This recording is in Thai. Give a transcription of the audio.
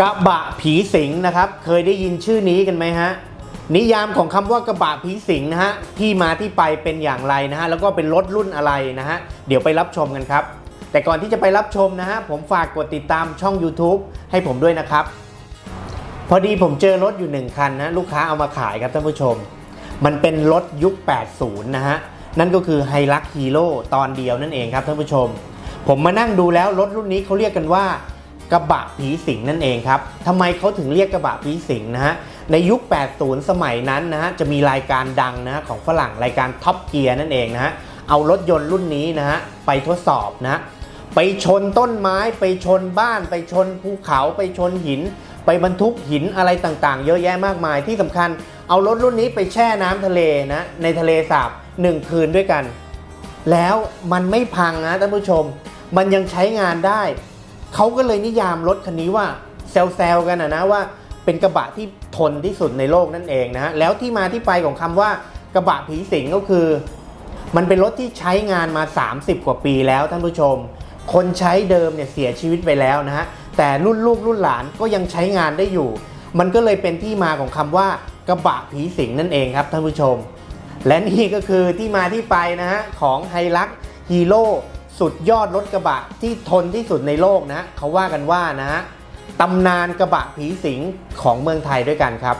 กระบะผีสิงนะครับ เคยได้ยินชื่อนี้กันไหมฮะ นิยามของคำว่ากระบะผีสิงนะฮะ ที่มาที่ไปเป็นอย่างไรนะฮะ แล้วก็เป็นรถรุ่นอะไรนะฮะ เดี๋ยวไปรับชมกันครับ แต่ก่อนที่จะไปรับชมนะฮะ ผมฝากกดติดตามช่อง YouTube ให้ผมด้วยนะครับ พอดีผมเจอรถอยู่หนึ่งคันนะ ลูกค้าเอามาขายครับท่านผู้ชม มันเป็นรถยุค 80 นะฮะ นั่นก็คือไฮรักฮีโร่ตอนเดียวนั่นเองครับท่านผู้ชม ผมมานั่งดูแล้วรถรุ่นนี้เขาเรียกกันว่า กระบะผีสิงนั่นเองครับทำไมเขาถึงเรียกกระบะผีสิงนะฮะในยุค 80 สมัยนั้นนะฮะจะมีรายการดังนะฮะของฝรั่งรายการท็อปเกียร์นั่นเองนะฮะเอารถยนต์รุ่นนี้นะฮะไปทดสอบนะไปชนต้นไม้ไปชนบ้าน ไปชนภูเขาไปชนหิน ไปบรรทุกหินอะไรต่างๆ เยอะแยะมากมายที่สำคัญ เอารถรุ่นนี้ไปแช่น้ำทะเลนะในทะเลสาบหนึ่งคืนด้วยกัน แล้วมันไม่พังนะท่านผู้ชม มันยังใช้งานได้ เขาก็เลยนิยามรถคันนี้ว่าแซลๆกันนะนะว่าเป็นกระบะที่ทนที่สุดในโลกนั่นเองนะฮะแล้วที่มาที่ไปของคำว่ากระบะผีสิงก็คือ มันเป็นรถที่ใช้งานมา 30 กว่าปีแล้วท่านผู้ชม คนใช้เดิมเนี่ยเสียชีวิตไปแล้วนะฮะแต่รุ่นลูกรุ่นหลานก็ยังใช้งานได้อยู่ มันก็เลยเป็นที่มาของคำว่ากระบะผีสิงนั่นเองครับท่านผู้ชม และนี่ก็คือที่มาที่ไปนะฮะของไฮลักฮีโร่ สุดยอดรถกระบะที่ทนที่สุดในโลกนะเขาว่ากันว่านะตำนานกระบะผีสิงของเมืองไทยด้วยกันครับ